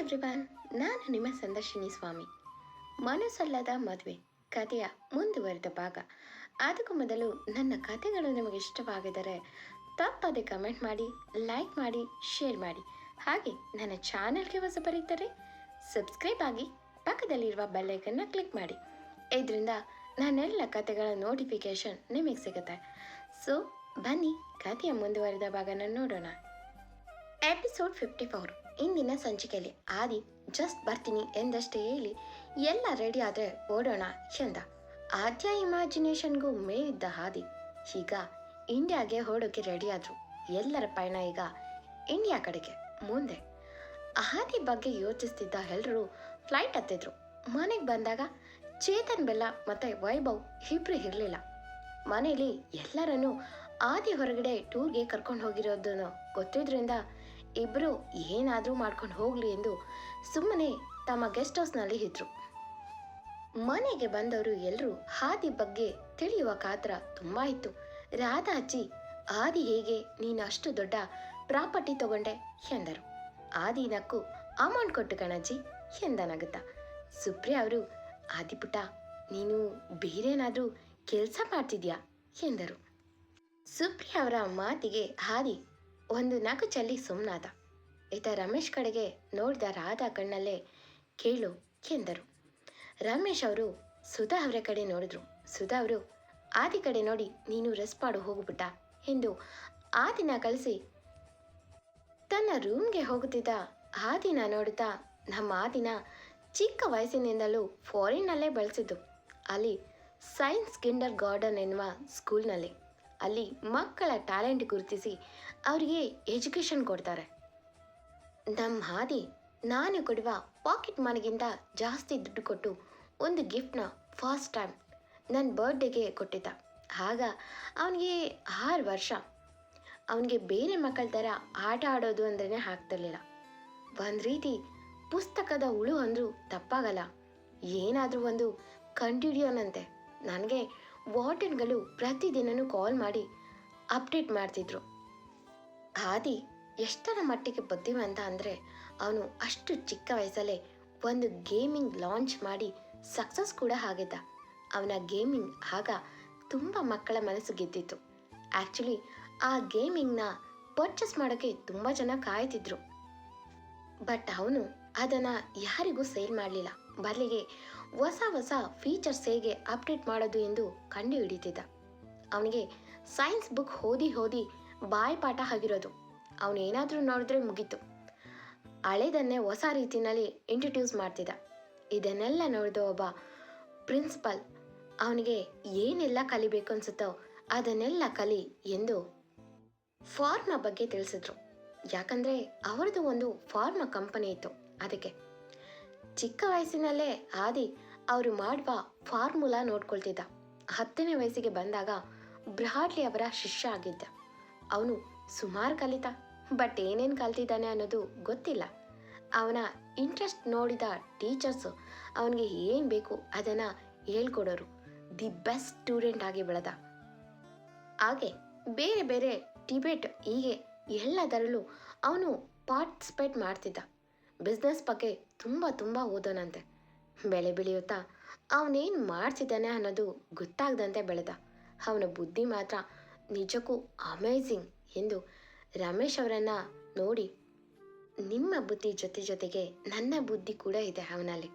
Everyone ನಾನು ನಿಮ್ಮ ಸಂದರ್ಶಿನಿ ಸ್ವಾಮಿ. ಮನಸ್ಸಲ್ಲದ ಮದುವೆ, ಕಥೆಯ ಮುಂದುವರೆದ ಭಾಗ. ಅದಕ್ಕೂ ಮೊದಲು ನನ್ನ ಕಥೆಗಳು ನಿಮಗೆ ಇಷ್ಟವಾಗಿದ್ದರೆ ತಪ್ಪದೆ ಕಮೆಂಟ್ ಮಾಡಿ ಲೈಕ್ ಮಾಡಿ ಶೇರ್ ಮಾಡಿ. ಹಾಗೆ ನನ್ನ ಚಾನೆಲ್ಗೆ ಹೊಸ ಬರೀತಾರೆ ಸಬ್ಸ್ಕ್ರೈಬ್ ಆಗಿ ಪಕ್ಕದಲ್ಲಿರುವ ಬೆಲ್ಲೈಕನ್ನ ಕ್ಲಿಕ್ ಮಾಡಿ. ಇದರಿಂದ ನನ್ನೆಲ್ಲ ಕಥೆಗಳ ನೋಟಿಫಿಕೇಶನ್ ನಿಮಗೆ ಸಿಗುತ್ತೆ. ಸೊ ಬನ್ನಿ ಕಥೆಯ ಮುಂದುವರೆದ ಭಾಗನ ನೋಡೋಣ. ಎಪಿಸೋಡ್ ಫಿಫ್ಟಿ ಫೋರ್ ಇಂದಿನ ಸಂಚಿಕೆಯಲ್ಲಿ ಆದಿ ಜಸ್ಟ್ ಬರ್ತೀನಿ ಎಂದಷ್ಟೇ ಹೇಳಿ, ಎಲ್ಲ ರೆಡಿ ಆದರೆ ಓಡೋಣ ಎಂದ ಆದ್ಯ ಇಮ್ಯಾಜಿನೇಷನ್ಗೂ ಇದ್ದ ಹಾದಿ ಈಗ ಇಂಡಿಯಾಗೆ ಹೊರಡೋಕೆ ರೆಡಿಯಾದ್ರು ಎಲ್ಲರ ಪಯಣ ಈಗ ಇಂಡಿಯಾ ಕಡೆಗೆ, ಮುಂದೆ. ಆದಿ ಬಗ್ಗೆ ಯೋಚಿಸ್ತಿದ್ದ ಎಲ್ಲರೂ ಫ್ಲೈಟ್ ಹತ್ತಿದ್ರು. ಮನೆಗೆ ಬಂದಾಗ ಚೇತನ್ ಬೆಲ್ಲ ಮತ್ತು ವೈಭವ್ ಇಬ್ರು ಇರಲಿಲ್ಲ. ಮನೇಲಿ ಎಲ್ಲರನ್ನೂ ಆದಿ ಹೊರಗಡೆ ಟೂರ್ಗೆ ಕರ್ಕೊಂಡು ಹೋಗಿರೋದನ್ನು ಗೊತ್ತಿದ್ರಿಂದ ಇಬ್ಬರು ಏನಾದರೂ ಮಾಡ್ಕೊಂಡು ಹೋಗಲಿ ಎಂದು ಸುಮ್ಮನೆ ತಮ್ಮ ಗೆಸ್ಟ್ ಹೌಸ್ನಲ್ಲಿ ಇದ್ರು. ಮನೆಗೆ ಬಂದವರು ಎಲ್ಲರೂ ಹಾದಿ ಬಗ್ಗೆ ತಿಳಿಯುವ ಕಾತರ ತುಂಬಾ ಇತ್ತು. ರಾಧಾ ಅಜ್ಜಿ ಆದಿ ಹೇಗೆ? ನೀನು ಅಷ್ಟು ದೊಡ್ಡ ಪ್ರಾಪರ್ಟಿ ತಗೊಂಡೆ ಎಂದರು. ಆದಿ ನಕ್ಕು ಅಮೌಂಟ್ ಕೊಟ್ಟು ಕಣಜ್ಜಿ ಎಂದನಗುತ್ತ. ಸುಪ್ರಿಯ ಅವರು ಆದಿಪುಟ ನೀನು ಬೇರೇನಾದರೂ ಕೆಲಸ ಮಾಡ್ತಿದ್ಯಾ? ಎಂದರು. ಸುಪ್ರಿಯಾ ಅವರ ಮಾತಿಗೆ ಹಾದಿ ಒಂದು ನಗು ಚಲ್ಲಿ ಸುಮ್ಮನಾದ ಈತ ರಮೇಶ್ ಕಡೆಗೆ ನೋಡಿದ ರಾಧ ಕಣ್ಣಲ್ಲೇ ಕೇಳು ಎಂದರು. ರಮೇಶ್ ಅವರು ಸುಧಾ ಅವರ ಕಡೆ ನೋಡಿದ್ರು. ಸುಧಾ ಅವರು, ಆದಿ ಕಡೆ ನೋಡಿ ನೀನು ರೆಸ್ಟ್ ಮಾಡು, ಹೋಗ್ಬಿಟ್ಟ ಎಂದು ಆದಿನ ಕಳಿಸಿ ತನ್ನ ರೂಮ್ಗೆ ಹೋಗುತ್ತಿದ್ದ ಆದಿನ ನೋಡುತ್ತಾ ನಮ್ಮ ಆದಿನ ಚಿಕ್ಕ ವಯಸ್ಸಿನಿಂದಲೂ ಫಾರಿನ್ನಲ್ಲೇ ಬೆಳೆಸಿದ್ದು. ಅಲ್ಲಿ ಸೈನ್ಸ್ ಕಿಂಡರ್ ಗಾರ್ಡನ್ ಎನ್ನುವ ಸ್ಕೂಲ್ನಲ್ಲಿ ಅಲ್ಲಿ ಮಕ್ಕಳ ಟ್ಯಾಲೆಂಟ್ ಗುರುತಿಸಿ ಅವರಿಗೆ ಎಜುಕೇಷನ್ ಕೊಡ್ತಾರೆ. ನಮ್ಮ ಹಾದಿ, ನಾನು ಕೊಡುವ ಪಾಕೆಟ್ ಮನೆಗಿಂತ ಜಾಸ್ತಿ ದುಡ್ಡು ಕೊಟ್ಟು ಒಂದು ಗಿಫ್ಟ್ನ ಫಸ್ಟ್ ಟೈಮ್ ನನ್ನ ಬರ್ಡೇಗೆ ಕೊಟ್ಟಿದ್ದ. ಆಗ ಅವನಿಗೆ ಆರು ವರ್ಷ. ಅವನಿಗೆ ಬೇರೆ ಮಕ್ಕಳ ಥರ ಆಟ ಆಡೋದು ಅಂದ್ರೇ ಆಗ್ತಿರ್ಲಿಲ್ಲ. ಒಂದು ರೀತಿ ಪುಸ್ತಕದ ಹುಳು ಅಂದರೂ ತಪ್ಪಾಗಲ್ಲ. ಏನಾದರೂ ಒಂದು ಕಂಡುಹಿಡಿಯೋನಂತೆ ನನಗೆ ವಾರ್ಡನ್ಗಳು ಪ್ರತಿದಿನನೂ ಕಾಲ್ ಮಾಡಿ ಅಪ್ಡೇಟ್ ಮಾಡ್ತಿದ್ರು. ಹಾದಿ ಎಷ್ಟರ ಮಟ್ಟಿಗೆ ಬುದ್ಧಿವಂತ ಅಂದರೆ ಅವನು ಅಷ್ಟು ಚಿಕ್ಕ ವಯಸ್ಸಲ್ಲೇ ಒಂದು ಗೇಮಿಂಗ್ ಲಾಂಚ್ ಮಾಡಿ ಸಕ್ಸಸ್ ಕೂಡ ಆಗಿದ್ದ. ಅವನ ಗೇಮಿಂಗ್ ಆಗ ತುಂಬ ಮಕ್ಕಳ ಮನಸ್ಸು ಗೆದ್ದಿತ್ತು. ಆ್ಯಕ್ಚುಲಿ ಆ ಗೇಮಿಂಗ್ನ ಪರ್ಚೇಸ್ ಮಾಡೋಕ್ಕೆ ತುಂಬ ಜನ ಕಾಯ್ತಿದ್ರು. ಬಟ್ ಅವನು ಅದನ್ನು ಯಾರಿಗೂ ಸೇಲ್ ಮಾಡಲಿಲ್ಲ. ಬದಲಿಗೆ ಹೊಸ ಹೊಸ ಫೀಚರ್ಸ್ ಹೇಗೆ ಅಪ್ಡೇಟ್ ಮಾಡೋದು ಎಂದು ಕಂಡು ಹಿಡಿತಿದ್ದ ಅವನಿಗೆ ಸೈನ್ಸ್ ಬುಕ್ ಓದಿ ಓದಿ ಬಾಯ್ಪಾಠ ಆಗಿರೋದು. ಅವನು ಏನಾದರೂ ನೋಡಿದ್ರೆ ಮುಗೀತು. ಹಳೆದನ್ನೇ ಹೊಸ ರೀತಿಯಲ್ಲಿ ಇಂಟ್ರಡ್ಯೂಸ್ ಮಾಡ್ತಿದ್ದ. ಇದನ್ನೆಲ್ಲ ನೋಡಿದ ಒಬ್ಬ ಪ್ರಿನ್ಸಿಪಲ್ ಅವನಿಗೆ ಏನೆಲ್ಲ ಕಲಿಬೇಕು ಅನ್ಸುತ್ತೋ ಅದನ್ನೆಲ್ಲ ಕಲಿ ಎಂದು ಫಾರ್ಮ ಬಗ್ಗೆ ತಿಳಿಸಿದ್ರು. ಯಾಕಂದ್ರೆ ಅವರದು ಒಂದು ಫಾರ್ಮ ಕಂಪನಿ ಇತ್ತು. ಅದಕ್ಕೆ ಚಿಕ್ಕ ವಯಸ್ಸಿನಲ್ಲೇ ಆದಿ ಅವರು ಮಾಡುವ ಫಾರ್ಮುಲಾ ನೋಡ್ಕೊಳ್ತಿದ್ದ. ಹತ್ತನೇ ವಯಸ್ಸಿಗೆ ಬಂದಾಗ ಬ್ರಾಡ್ಲಿ ಅವರ ಶಿಷ್ಯ ಆಗಿದ್ದ. ಅವನು ಸುಮಾರು ಕಲಿತ, ಬಟ್ ಏನೇನು ಕಲ್ತಿದ್ದಾನೆ ಅನ್ನೋದು ಗೊತ್ತಿಲ್ಲ. ಅವನ ಇಂಟ್ರೆಸ್ಟ್ ನೋಡಿದ ಟೀಚರ್ಸು ಅವನಿಗೆ ಏನು ಬೇಕು ಅದನ್ನು ಹೇಳ್ಕೊಡೋರು. ದಿ ಬೆಸ್ಟ್ ಸ್ಟೂಡೆಂಟ್ ಆಗಿ ಬೆಳೆದ. ಹಾಗೆ ಬೇರೆ ಬೇರೆ ಟಿಬೇಟ್ ಹೀಗೆ ಎಲ್ಲದರಲ್ಲೂ ಅವನು ಪಾರ್ಟಿಸಿಪೇಟ್ ಮಾಡ್ತಿದ್ದ. ಬಿಸ್ನೆಸ್ ಬಗ್ಗೆ ತುಂಬ ತುಂಬ ಓದೋನಂತೆ. ಬೆಳೆ ಬೆಳೆಯುತ್ತಾ ಅವನೇನು ಮಾಡ್ತಿದ್ದಾನೆ ಅನ್ನೋದು ಗೊತ್ತಾಗದಂತೆ ಬೆಳೆದ. ಅವನ ಬುದ್ಧಿ ಮಾತ್ರ ನಿಜಕ್ಕೂ ಅಮೇಝಿಂಗ್ ಎಂದು ರಮೇಶ್ ಅವರನ್ನು ನೋಡಿ ನಿಮ್ಮ ಬುದ್ಧಿ ಜೊತೆ ಜೊತೆಗೆ ನನ್ನ ಬುದ್ಧಿ ಕೂಡ ಇದೆ ಅವನಲ್ಲಿ.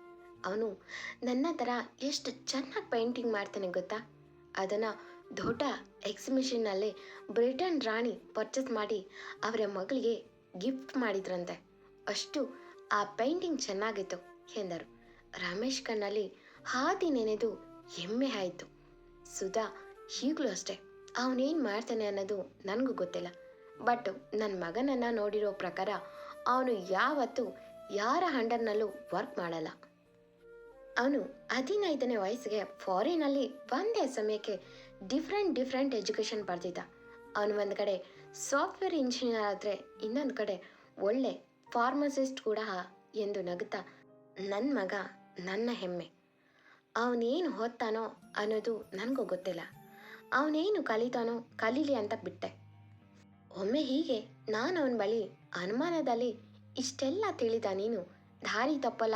ಅವನು ನನ್ನ ಥರ ಎಷ್ಟು ಚೆನ್ನಾಗಿ ಪೇಂಟಿಂಗ್ ಮಾಡ್ತಾನೆ ಗೊತ್ತಾ? ಅದನ್ನು ದೊಡ್ಡ ಎಕ್ಸಿಬಿಷನ್ನಲ್ಲಿ ಬ್ರಿಟನ್ ರಾಣಿ ಪರ್ಚೇಸ್ ಮಾಡಿ ಅವರ ಮಗಳಿಗೆ ಗಿಫ್ಟ್ ಮಾಡಿದ್ರಂತೆ. ಅಷ್ಟು ಆ ಪೇಂಟಿಂಗ್ ಚೆನ್ನಾಗಿತ್ತು ಎಂದರು. ರಮೇಶ್ ಕಣ್ಣಲ್ಲಿ ಹಾದಿ ನೆನೆದು ಹೆಮ್ಮೆ ಆಯಿತು. ಸುಧಾ ಈಗಲೂ ಅಷ್ಟೇ, ಅವನೇನು ಮಾಡ್ತಾನೆ ಅನ್ನೋದು ನನಗೂ ಗೊತ್ತಿಲ್ಲ. ಬಟ್ ನನ್ನ ಮಗನನ್ನು ನೋಡಿರೋ ಪ್ರಕಾರ ಅವನು ಯಾವತ್ತೂ ಯಾರ ಅಂಡರ್ನಲ್ಲೂ ವರ್ಕ್ ಮಾಡಲ್ಲ. ಅವನು ಹದಿನೈದನೇ ವಯಸ್ಸಿಗೆ ಫಾರಿನಲ್ಲಿ ಒಂದೇ ಸಮಯಕ್ಕೆ ಡಿಫ್ರೆಂಟ್ ಡಿಫ್ರೆಂಟ್ ಎಜುಕೇಷನ್ ಪಡೆದಿದ್ದ ಅವನು ಒಂದು ಕಡೆ ಸಾಫ್ಟ್ವೇರ್ ಇಂಜಿನಿಯರ್ ಆದರೆ ಇನ್ನೊಂದು ಕಡೆ ಒಳ್ಳೆ ಫಾರ್ಮಸಿಸ್ಟ್ ಕೂಡ ಎಂದು ನಗುತ್ತಾ ನನ್ನ ಮಗ, ನನ್ನ ಹೆಮ್ಮೆ. ಅವನೇನು ಹೊತ್ತಾನೋ ಅನ್ನೋದು ನನಗೂ ಗೊತ್ತಿಲ್ಲ. ಅವನೇನು ಕಲಿತಾನೋ ಕಲೀಲಿ ಅಂತ ಬಿಟ್ಟೆ. ಒಮ್ಮೆ ಹೀಗೆ ನಾನು ಅವನ ಬಳಿ ಅನುಮಾನದಲ್ಲಿ ಇಷ್ಟೆಲ್ಲ ತಿಳಿದ ನೀನು ದಾರಿ ತಪ್ಪಲ್ಲ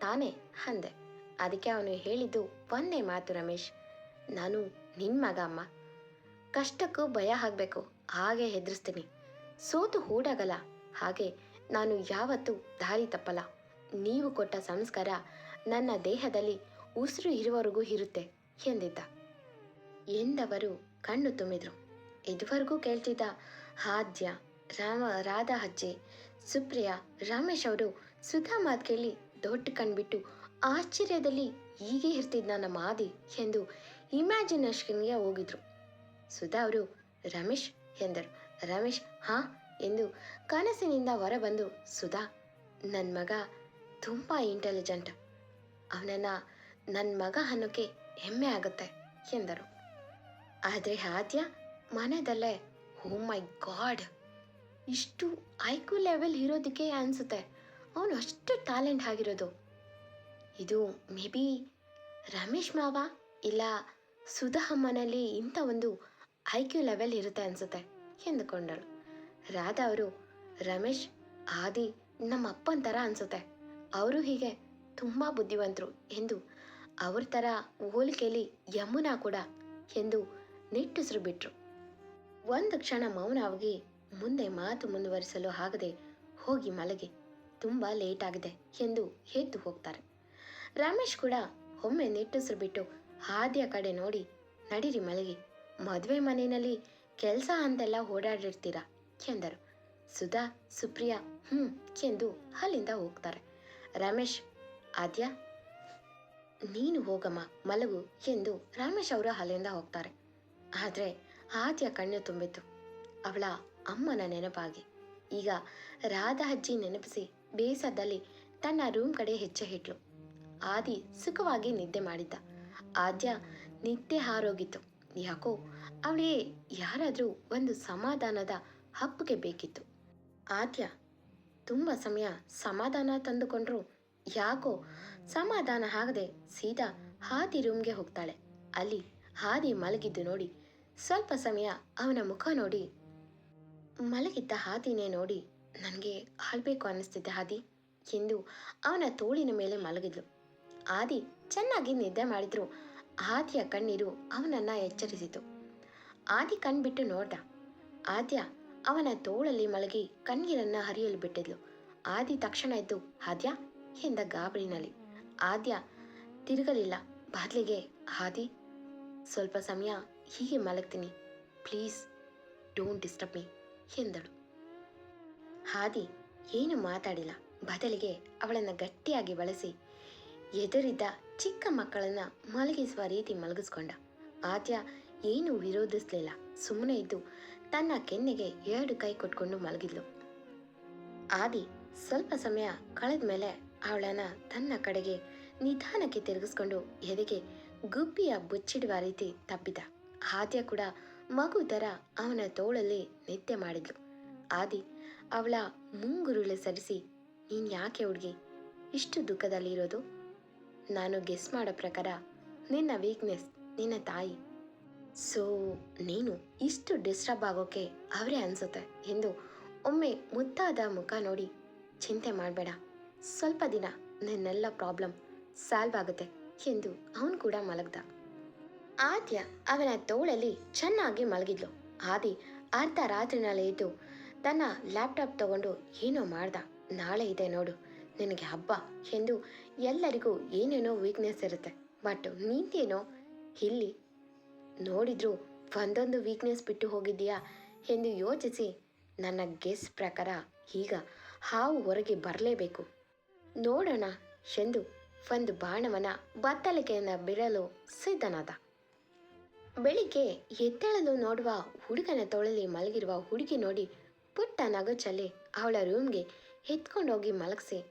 ತಾನೇ? ಅಂದೆ. ಅದಕ್ಕೆ ಅವನು ಹೇಳಿದ್ದು ಒಂದೇ ಮಾತು, ರಮೇಶ್. ನಾನು ನಿನ್ನ ಮಗ ಅಮ್ಮ. ಕಷ್ಟಕ್ಕೂ ಭಯ ಆಗಬೇಕು. ಹಾಗೆ ಹೆದರಿಸ್ತೀನಿ. ಸೋತು ಹೂಡಾಗಲ್ಲ ಹಾಗೆ ನಾನು ಯಾವತ್ತೂ ದಾರಿ ತಪ್ಪಲ್ಲ. ನೀವು ಕೊಟ್ಟ ಸಂಸ್ಕಾರ ನನ್ನ ದೇಹದಲ್ಲಿ ಉಸಿರು ಇರುವವರೆಗೂ ಇರುತ್ತೆ ಎಂದಿದ್ದ. ಎಂದವರು ಕಣ್ಣು ತುಂಬಿದ್ರು. ಇದುವರೆಗೂ ಕೇಳ್ತಿದ್ದ ಹಾದ್ಯ ರಾಮ ರಾಧಾ ಅಜ್ಜೆ ಸುಪ್ರಿಯಾ, ರಮೇಶ್ ಅವರು ಸುಧಾ ಮಾತು ಕೇಳಿ ದೊಡ್ಡ ಕಣ್ಬಿಟ್ಟು ಆಶ್ಚರ್ಯದಲ್ಲಿ ಹೀಗೆ ಇರ್ತಿದ್ದ ನಮ್ಮ ಆದಿ ಎಂದು ಇಮ್ಯಾಜಿನೇಷನ್ಗೆ ಹೋಗಿದ್ರು. ಸುಧಾ ಅವರು, ರಮೇಶ್ ಎಂದರು. ರಮೇಶ್, ಹಾ ಎಂದು ಕನಸಿನಿಂದ ಹೊರಬಂದು, ಸುಧಾ ನನ್ನ ಮಗ ತುಂಬ ಇಂಟೆಲಿಜೆಂಟ್ ಅವನನ್ನು ನನ್ನ ಮಗ ಅನ್ನೋಕ್ಕೆ ಹೆಮ್ಮೆ ಆಗುತ್ತೆ, ಎಂದರು. ಆದರೆ ಆದ್ಯ ಮನೆಯಲ್ಲೇ ಓ ಮೈ ಗಾಡ್, ಇಷ್ಟು ಐಕ್ಯೂ ಲೆವೆಲ್ ಇರೋದಕ್ಕೆ ಅನಿಸುತ್ತೆ. ಅವನು ಅಷ್ಟು ಟ್ಯಾಲೆಂಟ್ ಆಗಿರೋದು. ಇದು ಮೇ ಬಿ ರಮೇಶ್ ಮಾವ ಇಲ್ಲ ಸುಧಾ ಅಮ್ಮನಲ್ಲಿ ಇಂಥ ಒಂದು ಐಕ್ಯೂ ಲೆವೆಲ್ ಇರುತ್ತೆ ಅನಿಸುತ್ತೆ, ಎಂದುಕೊಂಡಳು. ರಾಧಾ ಅವರು, ರಮೇಶ್, ಆದಿ ನಮ್ಮ ಅಪ್ಪನ ಥರ ಅನಿಸುತ್ತೆ. ಅವರು ಹೀಗೆ ತುಂಬ ಬುದ್ಧಿವಂತರು ಎಂದು ಅವ್ರ ಥರ ಹೋಲಿಕೆಯಲ್ಲಿ ಯಮುನಾ ಕೂಡ ಎಂದು ನಿಟ್ಟುಸಿರು ಬಿಟ್ರು. ಒಂದು ಕ್ಷಣ ಮೌನವಾಗಿ ಮುಂದೆ ಮಾತು ಮುಂದುವರಿಸಲು ಆಗದೆ ಹೋಗಿ ಮಲಗಿ ತುಂಬ ಲೇಟ್ ಆಗಿದೆ ಎಂದು ಎದ್ದು ಹೋಗ್ತಾರೆ. ರಮೇಶ್ ಕೂಡ ಒಮ್ಮೆ ನಿಟ್ಟುಸಿರು ಬಿಟ್ಟು ಹಾದಿಯ ಕಡೆ ನೋಡಿ ನಡೀರಿ ಮಲಗಿ. ಮದುವೆ ಮನೆಯಲ್ಲಿ ಕೆಲಸ ಅಂತೆಲ್ಲ ಓಡಾಡಿರ್ತೀರಾ? ಎಂದರು ಸುಧಾ, ಸುಪ್ರಿಯಾ ಹ್ಞೂ ಎಂದು ಅಲ್ಲಿಂದ ಹೋಗ್ತಾರೆ. ರಮೇಶ್, ಆದ್ಯ, ನೀನು ಹೋಗಮ್ಮ, ಮಲಗು ಎಂದು ರಮೇಶ್ ಅವರು ಅಲ್ಲಿಂದ ಹೋಗ್ತಾರೆ. ಆದರೆ ಆದ್ಯ ಕಣ್ಣು ತುಂಬಿತು ಅವಳ ಅಮ್ಮನ ನೆನಪಾಗಿ. ಈಗ ರಾಧಾ ಅಜ್ಜಿ ನೆನಪಿಸಿ ಬೇಸದಲ್ಲಿ ತನ್ನ ರೂಮ್ ಕಡೆ ಹೆಜ್ಜೆ ಇಟ್ಲು. ಆದಿ ಸುಖವಾಗಿ ನಿದ್ದೆ ಮಾಡಿದ್ದ. ಆದ್ಯ ನಿದ್ದೆ ಹಾರೋಗಿತ್ತು. ಯಾಕೋ ಅವಳಿಗೆ ಯಾರಾದರೂ ಒಂದು ಸಮಾಧಾನದ ಹಪ್ಪಿಗೆ ಬೇಕಿತ್ತು. ಆದ್ಯ ತುಂಬ ಸಮಯ ಸಮಾಧಾನ ತಂದುಕೊಂಡ್ರು. ಯಾಕೋ ಸಮಾಧಾನ ಆಗದೆ ಸೀದಾ ಹಾದಿ ರೂಮ್ಗೆ ಹೋಗ್ತಾಳೆ. ಅಲ್ಲಿ ಹಾದಿ ಮಲಗಿದ್ದು ನೋಡಿ ಸ್ವಲ್ಪ ಸಮಯ ಅವನ ಮುಖ ನೋಡಿ. ಮಲಗಿದ್ದ ಹಾದಿನೇ ನೋಡಿ ನನಗೆ ಆಳ್ಬೇಕು ಅನ್ನಿಸ್ತಿದ್ದೆ ಹಾದಿ ಎಂದು ಅವನ ತೋಳಿನ ಮೇಲೆ ಮಲಗಿದ್ಲು. ಆದಿ ಚೆನ್ನಾಗಿ ನಿದ್ದೆ ಮಾಡಿದ್ರು. ಆದಿಯ ಕಣ್ಣೀರು ಅವನನ್ನ ಎಚ್ಚರಿಸಿತು. ಆದಿ ಕಣ್ಬಿಟ್ಟು ನೋಡ್ದ. ಆದ್ಯ ಅವನ ತೋಳಲ್ಲಿ ಮಲಗಿ ಕಣ್ಣೀರನ್ನ ಹರಿಯಲು ಬಿಟ್ಟಿದ್ಲು. ಆದಿ ತಕ್ಷಣ ಎದ್ದು, ಆದ್ಯ, ಎಂದ ಗಾಬರಿನಲ್ಲಿ. ಆದ್ಯ, ತಿರುಗಲಿಲ್ಲ. ಬದಲಿಗೆ, ಆದಿ, ಸ್ವಲ್ಪ ಸಮಯ ಹೀಗೆ ಮಲಗ್ತೀನಿ. ಪ್ಲೀಸ್, ಡೋಂಟ್ ಡಿಸ್ಟರ್ಬ್ ಮೀ, ಎಂದಳು. ಹಾದಿ ಏನು ಮಾತಾಡಿಲ್ಲ. ಬದಲಿಗೆ ಅವಳನ್ನು ಗಟ್ಟಿಯಾಗಿ ಬಳಸಿ ಎದುರಿದ್ದ ಚಿಕ್ಕ ಮಕ್ಕಳನ್ನ ಮಲಗಿಸುವ ರೀತಿ ಮಲಗಿಸ್ಕೊಂಡ. ಆದ್ಯ ಏನು ವಿರೋಧಿಸಲಿಲ್ಲ. ಸುಮ್ಮನೆ ಇದ್ದು ತನ್ನ ಕೆನ್ನೆಗೆ ಎರಡು ಕೈ ಕೊಟ್ಕೊಂಡು ಮಲಗಿದ್ಲು. ಆದಿ ಸ್ವಲ್ಪ ಸಮಯ ಕಳೆದ ಮೇಲೆ ಅವಳನ್ನ ತನ್ನ ಕಡೆಗೆ ನಿಧಾನಕ್ಕೆ ತಿರುಗಿಸ್ಕೊಂಡು ಎದೆಗೆ ಗುಬ್ಬಿಯ ಬುಚ್ಚಿಡುವ ರೀತಿ ತಪ್ಪಿದ. ಆದ್ಯ ಕೂಡ ಮಗು ಥರ ಅವನ ತೋಳಲ್ಲಿ ನಿದ್ದೆ ಮಾಡಿದ್ಲು. ಆದಿ ಅವಳ ಮುಂಗುರುಳೆ ಸರಿಸಿ, ನೀನು ಯಾಕೆ ಹುಡುಗಿ? ಇಷ್ಟು ದುಃಖದಲ್ಲಿರೋದು? ನಾನು ಗೆಸ್ ಮಾಡೋ ಪ್ರಕಾರ ನಿನ್ನ ವೀಕ್ನೆಸ್ ನಿನ್ನ ತಾಯಿ. ಸೊ ನೀನು ಇಷ್ಟು ಡಿಸ್ಟರ್ಬ್ ಆಗೋಕೆ ಅವರೇ ಅನಿಸುತ್ತೆ ಎಂದು ಒಮ್ಮೆ ಮುದ್ದಾದ ಮುಖ ನೋಡಿ ಚಿಂತೆ ಮಾಡಬೇಡ. ಸ್ವಲ್ಪ ದಿನ ನನ್ನೆಲ್ಲ ಪ್ರಾಬ್ಲಮ್ ಸಾಲ್ವ್ ಆಗುತ್ತೆ ಎಂದು ಅವನು ಕೂಡ ಮಲಗ್ದ. ಆದ್ಯ ಅವನ ತೋಳಲ್ಲಿ ಚೆನ್ನಾಗಿ ಮಲಗಿದ್ಲು. ಆದಿ ಅರ್ಧ ರಾತ್ರಿನಲ್ಲಿ ಇದ್ದು ತನ್ನ ಲ್ಯಾಪ್ಟಾಪ್ ತಗೊಂಡು ಏನೋ ಮಾಡ್ದ. ನಾಳೆ ಇದೆ ನೋಡು, ನಿನಗೆ ಹಬ್ಬ ಎಂದು ಎಲ್ಲರಿಗೂ ಏನೇನೋ ವೀಕ್ನೆಸ್ ಇರುತ್ತೆ ಬಟ್ ನೀನೇನೋ ಇಲ್ಲಿ ನೋಡಿದ್ರು, ಒಂದೊಂದು ವೀಕ್ನೆಸ್ ಬಿಟ್ಟು ಹೋಗಿದ್ದೀಯಾ? ಎಂದು ಯೋಚಿಸಿ, ನನ್ನ ಗೆಸ್ ಪ್ರಕಾರ ಈಗ ಹಾವು ಹೊರಗೆ ಬರಲೇಬೇಕು. ನೋಡೋಣ, ಎಂದು ಒಂದು ಬಾಣವನ ಬತ್ತಲಿಕೆಯನ್ನು ಬಿಡಲು ಸಿದ್ಧನಾದ. ಬೆಳಿಗ್ಗೆ ಎತ್ತಳಲು ನೋಡುವ ಹುಡುಗನ ತೊಳಲಿ ಮಲಗಿರುವ ಹುಡುಗಿ ನೋಡಿ ಪುಟ್ಟ ನಗು ಅವಳ ರೂಮ್ಗೆ ಎತ್ಕೊಂಡೋಗಿ ಮಲಗಿಸಿ,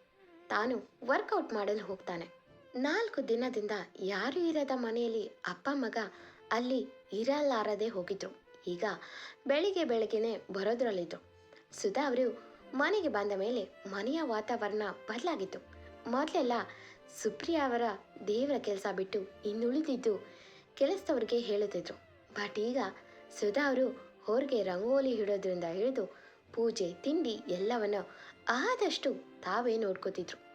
ತಾನು ವರ್ಕೌಟ್ ಮಾಡಲು ಹೋಗ್ತಾನೆ. ನಾಲ್ಕು ದಿನದಿಂದ ಯಾರೂ ಇರದ ಮನೆಯಲ್ಲಿ ಅಪ್ಪ, ಮಗ ಅಲ್ಲಿ ಇರಲಾರದೆ ಹೋಗಿದ್ರು. ಈಗ ಬೆಳಿಗ್ಗೆ ಬೆಳಗ್ಗೆನೆ ಬರೋದ್ರಲ್ಲಿದ್ರು. ಸುಧಾ ಅವರು ಮನೆಗೆ ಬಂದ ಮೇಲೆ ಮನೆಯ ವಾತಾವರಣ ಬದಲಾಗಿತ್ತು. ಮೊದಲೆಲ್ಲ ಸುಪ್ರಿಯಾ ಅವರ ದೇವರ ಕೆಲಸ ಬಿಟ್ಟು ಇನ್ನುಳಿದಿದ್ದು ಕೆಲಸದವ್ರಿಗೆ ಹೇಳುತ್ತಿದ್ರು. ಬಟ್ ಈಗ ಸುಧಾ ಅವರು ಹೊರಗೆ ರಂಗೋಲಿ ಹಿಡೋದ್ರಿಂದ ಹಿಡಿದು ಪೂಜೆ, ತಿಂಡಿ ಎಲ್ಲವನ್ನು ಆದಷ್ಟು ತಾವೇ ನೋಡ್ಕೋತಿದ್ರು.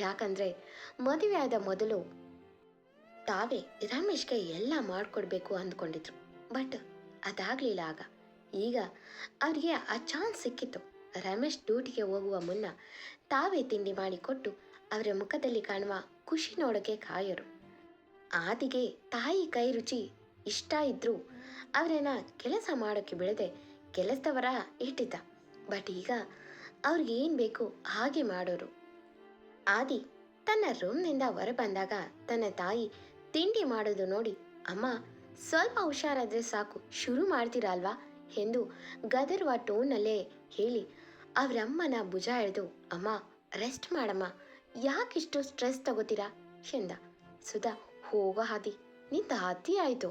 ಯಾಕಂದರೆ ಮದುವೆಯಾದ ಮೊದಲು ತಾವೇ ರಮೇಶ್ಗೆ ಎಲ್ಲ ಮಾಡಿಕೊಡ್ಬೇಕು ಅಂದ್ಕೊಂಡಿದ್ರು. ಬಟ್ ಅದಾಗಲಿಲ್ಲ ಆಗ. ಈಗ ಅವ್ರಿಗೆ ಆ ಚಾನ್ಸ್ ಸಿಕ್ಕಿತ್ತು. ರಮೇಶ್ ಡ್ಯೂಟಿಗೆ ಹೋಗುವ ಮುನ್ನ ತಾವೇ ತಿಂಡಿ ಮಾಡಿಕೊಟ್ಟು ಅವರ ಮುಖದಲ್ಲಿ ಕಾಣುವ ಖುಷಿ ನೋಡೋಕೆ ಕಾಯೋರು. ಆದಿಗೆ ತಾಯಿ ಕೈ ರುಚಿ ಇಷ್ಟ ಇದ್ರೂ ಅವರನ್ನ ಕೆಲಸ ಮಾಡೋಕ್ಕೆ ಬಿಡದೆ ಕೆಲಸದವರ ಇಟ್ಟಿದ್ದ. ಬಟ್ ಈಗ ಅವ್ರಿಗೆ ಏನು ಬೇಕು ಹಾಗೆ ಮಾಡೋರು. ಆದಿ ತನ್ನ ರೂಮ್ನಿಂದ ಹೊರ ಬಂದಾಗ ತನ್ನ ತಾಯಿ ತಿಂಡಿ ಮಾಡೋದು ನೋಡಿ. ಅಮ್ಮ, ಸ್ವಲ್ಪ ಹುಷಾರಾದ್ರೆ ಸಾಕು, ಶುರು ಮಾಡ್ತೀರಲ್ವಾ? ಎಂದು ಗದರುವ ಟೋನಲ್ಲೇ ಹೇಳಿ, ಅವರಮ್ಮನ ಭುಜ ಹಿಡಿದು ಅಮ್ಮ ರೆಸ್ಟ್ ಮಾಡಮ್ಮ, ಯಾಕಿಷ್ಟು ಸ್ಟ್ರೆಸ್ ತಗೋತೀರಾ? ಎಂದ. ಸುಧಾ, ಹೋಗೋ ಹಾದಿ ನಿಂತ ಹಾದಿ ಆಯಿತು.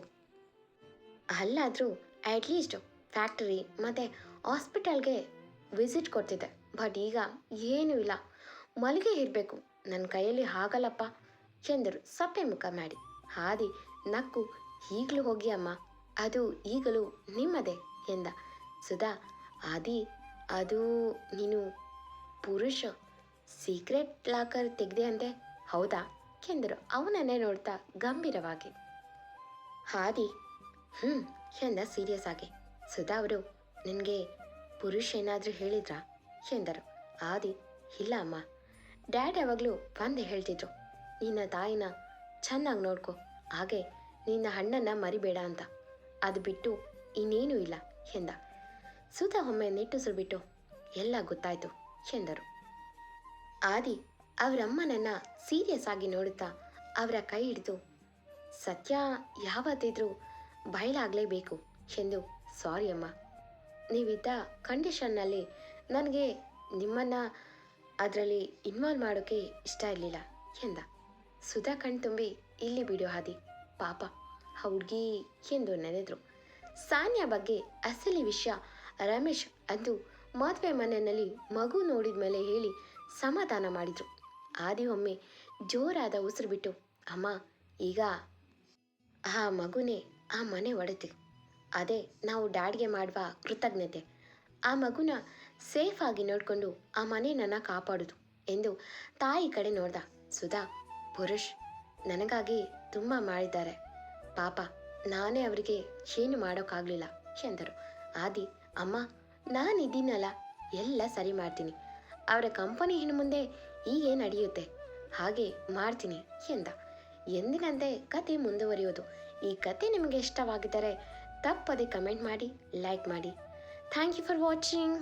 ಅಲ್ಲಾದರೂ ಅಟ್ಲೀಸ್ಟ್ ಫ್ಯಾಕ್ಟರಿ ಮತ್ತು ಹಾಸ್ಪಿಟಲ್ಗೆ ವಿಸಿಟ್ ಕೊಡ್ತಿದ್ದೆ ಬಟ್ ಈಗ ಏನೂ ಇಲ್ಲ. ಮಲಗೆ ಇರಬೇಕು ನನ್ನ ಕೈಯಲ್ಲಿ ಆಗಲ್ಲಪ್ಪ, ಎಂದರು, ಸಪ್ಪೆ ಮುಖ ಮಾಡಿ. ಹಾದಿ, ನಕ್ಕು, ಈಗಲೂ ಹೋಗಿ ಅಮ್ಮ ಅದು ಈಗಲೂ ನಿಮ್ಮದೇ ಎಂದ. ಸುಧಾ, ಆದಿ, ಅದು ನೀನು ಪುರುಷ ಸೀಕ್ರೆಟ್ ಲಾಕರ್ ತೆಗೆದೆ ಅಂದೆ? ಹೌದಾ? ಎಂದರು. ಅವನನ್ನೇ ನೋಡ್ತಾ ಗಂಭೀರವಾಗಿ. ಹಾದಿ ಹ್ಞೂ ಎಂದ ಸೀರಿಯಸ್ ಆಗಿ. ಸುಧಾ ಅವರು, ನಿನಗೆ ಪುರುಷ ಏನಾದರೂ ಹೇಳಿದ್ರಾ? ಎಂದರು. ಆದಿ, ಇಲ್ಲ ಅಮ್ಮ. ಡ್ಯಾಡ್ ಯಾವಾಗಲೂ ಬಂದು ಹೇಳ್ತಿದ್ರು. ನಿನ್ನ ತಾಯಿನ ಚೆನ್ನಾಗಿ ನೋಡ್ಕೊ. ಹಾಗೆ ನಿನ್ನ ಹಣ್ಣನ್ನು ಮರಿಬೇಡ ಅಂತ. ಅದು ಬಿಟ್ಟು ಇನ್ನೇನೂ ಇಲ್ಲ ಎಂದ. ಸುತ ಒಮ್ಮೆ ನೆಟ್ಟುಸು ಬಿಟ್ಟು, ಎಲ್ಲ ಗೊತ್ತಾಯ್ತು, ಎಂದರು. ಆದಿ ಅವರಮ್ಮನನ್ನ ಸೀರಿಯಸ್ ಆಗಿ ನೋಡುತ್ತಾ ಅವರ ಕೈ ಹಿಡಿದು, ಸತ್ಯ, ಯಾವತ್ತಿದ್ರೂ ಬಯಲಾಗಲೇಬೇಕು, ಎಂದು ಸಾರಿ ಅಮ್ಮ. ನೀವಿದ್ದ ಕಂಡೀಷನ್ನಲ್ಲಿ ನನಗೆ ನಿಮ್ಮನ್ನು ಅದರಲ್ಲಿ ಇನ್ವಾಲ್ವ್ ಮಾಡೋಕ್ಕೆ ಇಷ್ಟ ಇರಲಿಲ್ಲ, ಎಂದ. ಸುಧಾ ಕಣ್ತುಂಬಿ ಇಲ್ಲಿ ಬಿಡೋ ಹಾದಿ ಪಾಪ. ಹುಡುಗಿ ಎಂದು ನೆನೆದ್ರು. ಸಾನ್ಯಾ ಬಗ್ಗೆ ಅಸಲಿ ವಿಷಯ ರಮೇಶ್ ಅಂದು ಮದುವೆ ಮನೆಯಲ್ಲಿ ಮಗು ನೋಡಿದ ಮೇಲೆ ಹೇಳಿ ಸಮಾಧಾನ ಮಾಡಿದ್ರು. ಆದಿ ಒಮ್ಮೆ ಜೋರಾದ ಉಸಿರು ಬಿಟ್ಟು, ಅಮ್ಮ, ಈಗ ಆ ಮಗುನೇ ಆ ಮನೆ ಒಡೆತು. ಅದೇ ನಾವು ಡ್ಯಾಡ್ಗೆ ಮಾಡುವ ಕೃತಜ್ಞತೆ. ಆ ಮಗುನ ಸೇಫ್ ಆಗಿ ನೋಡಿಕೊಂಡು ಆ ಮನೆಯನ್ನ ಕಾಪಾಡುದು ಎಂದು ತಾಯಿ ಕಡೆ ನೋಡ್ದ ಸುಧಾ. ಪುರುಷ್ ನನಗಾಗಿ ತುಂಬ ಮಾಡಿದ್ದಾರೆ. ಪಾಪ, ನಾನೇ ಅವರಿಗೆ ಏನು ಮಾಡೋಕ್ಕಾಗಲಿಲ್ಲ ಎಂದರು. ಆದಿ, ಅಮ್ಮ, ನಾನಿದ್ದೀನಲ್ಲ, ಎಲ್ಲ ಸರಿ ಮಾಡ್ತೀನಿ. ಅವರ ಕಂಪನಿ ಇನ್ನು ಮುಂದೆ ಹೀಗೆ ನಡೆಯುತ್ತೆ. ಹಾಗೆ ಮಾಡ್ತೀನಿ ಎಂದ. ಎಂದಿನಂತೆ ಕತೆ ಮುಂದುವರಿಯೋದು. ಈ ಕತೆ ನಿಮಗೆ ಇಷ್ಟವಾಗಿದ್ದರೆ ತಪ್ಪದೆ ಕಮೆಂಟ್ ಮಾಡಿ, ಲೈಕ್ ಮಾಡಿ. Thank you for watching.